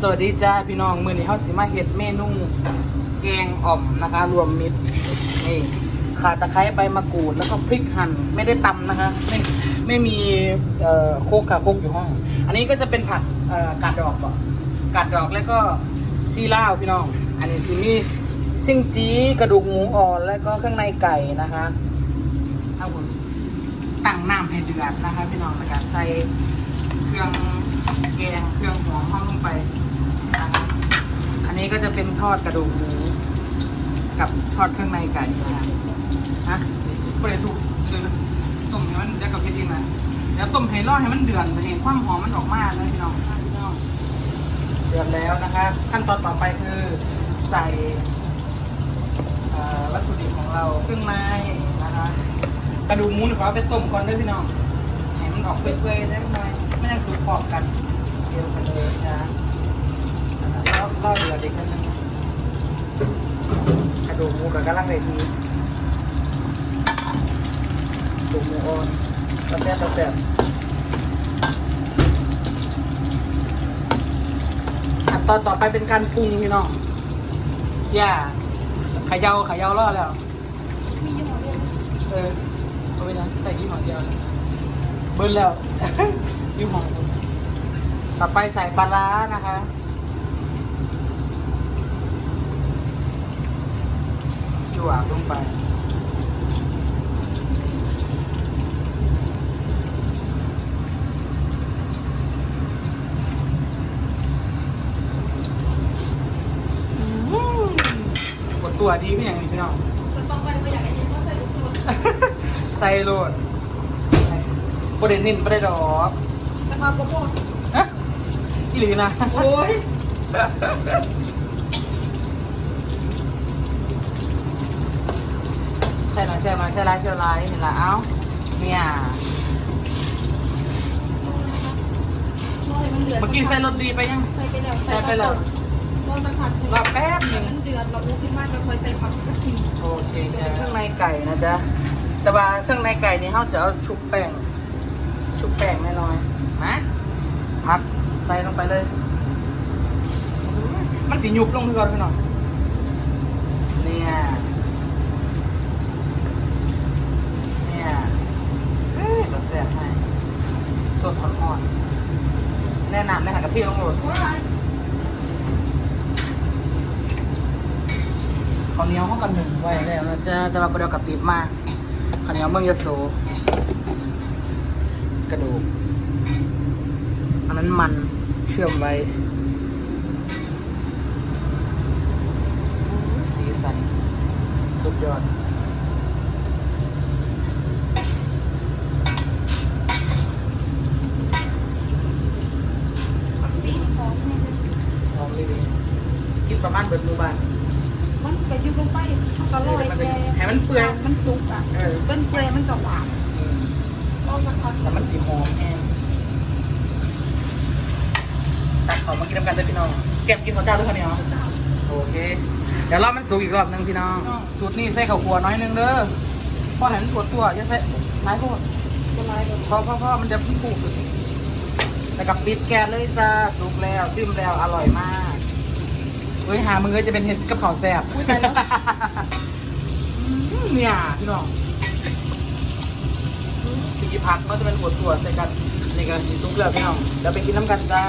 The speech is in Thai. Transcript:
สวัสดีจ้าพี่น้องมือนี้เฮาสิมาเฮ็ดเมนูแกงอ่อมนะคะ รวมมิตรนี่ข่าตะไคร้ใบมะกรูดแล้วก็พริกหั่นไม่ได้ตำนะคะ ไม่ไม่มีเอ่อโคกค่ะโคกอยู่ห้อง อันนี้ก็จะเป็นผัดเอ่อกาดดอกก่อนกาดดอกแล้วก็ซีล่าวพี่น้อง อันนี้สิมีซิ่งจีกระดูกหมูอ่อนแล้วก็เครื่องในไก่นะคะเอาผมตั้งน้ำให้เดือดนะคะ พี่น้องแล้วก็ใส่เครื่องแกงเครื่องหอมเข้าลงไป นนี้ก็จะเป็นทอดกระดูกหมูกับทอดเครื่องในไก่นะฮะฮะเปิดถูกเดือดต้มให้มันเดี๋ยวกับพี่ดินนะเดี๋ยวต้มให้รอดให้มันเดือดไปเห็นความหอมมันออกมาเลยพี่น้องพี่น้องเดือดแล้วนะคะขั้นตอนต่อไปคือใส่เอ่อวัตถุดิบของเราเครื่องในนะคะกระดูกหมูเนี่ยขอเอาไปต้มก่อนเด้วยพี่น้องให้มันออกเปื่อยๆได้ไหมไม่ยังสุกพร้อมกันเดียวกันเลยนะ แล้วล่อเรือเด็กนั่นงกระดูกหมูกับกระลังเลยทีกระดูกหมูอ่อนกระแซบกระแซบขั้นตอนต่อไปเป็นการปรุงพี่น้องย่าขยาเขย่าล่อแล้ว มียี่ห้อเดียวเออเอาไปนะใส่ยี่ห้อเดียวเบิ้ลแล้วยี่ห้อต่อไปใส่ปลาร้านะคะ จั่วลงไปกดตัวดีขึ้นอย่างนี้พี่น้องจะต้องไปไม่อยากให้เห็นว่าใส่ลูกตัวใส่โหลดประเด็นนินประเด็นดอกแต่มาโปรโมทฮะอีหลีนะ โอ้ย ใส่หน่อยใส่หน่อยใส่ลายใส่ลายเห็นละเอ้าเนี่ยเมื่อกี้ใส่รสดีไปยังใส่ไปแล้วใส่ไปแล้วรอสักพักรอแป๊บหนึ่งมันเดือดเราอุ้ขึ้นมาจะคอยใส่ผักก็ชิมโอเคจ้ะเครื่องในไก่นะจ๊ะแต่ว่าเครื่องในไก่นี่เขาจะเอาชุบแป้งชุบแป้งน้อยๆนะพับใส่ลงไปเลย มันสียุบลงพี่ก่อนพี่น้องเนี่ยเนี่ยเอ้ยมาแซ่บให้สดอ่อนๆ แนะนำนะคะกับพี่ลงโหลดข้าวเหนียวเขากันหนึ่งไว้แล้วนะจ๊ะแต่ว่าประเดี๋ยวกับติดมาข้าวเหนียวเมืองยโสกระดูกอันนั้นมันเชื่อมไว้โอ้ยสีสันสุดยอด สีหอมเนี่ย หอมเลย กินประมาณเบิดหมูบ้าน มันไปยุบลงไปก็ลอยแกให้มันเปื่อยมันสุกอะเออ เป็นเปรย์มันจะหวานอืมรอสักพักแต่มันสีหอมแห้งตักของมากินน้ำกันเลยพี่น้องเก็บกินข้าวเจ้าด้วยข้าวเหนียวโอเค เดี๋ยวรอบมันสุกอีกรอบหนึงพี่น้อง สูตรนี้ใส่ข้าวคั่วน้อยหนึงเด้อพอเห็นปวดตัวอย่าใส่ไม้โคตร จะลายแบบพอพอพอมันจะพุ่งปูสุดแล้วกับปิดแก๊สเลยจ้าสุกแล้วซิมแล้วอร่อยมาก เฮ้ยหามึงเลยจะเป็นเห็ดกับข้าวแซ่บอืมเนี่ยพี่น้องสีผักมันจะเป็นหัวตัวใส่กันนี่ก็สีสุปเล้วพี่น้องเดี๋ยวไปกินน้ำกันจ้า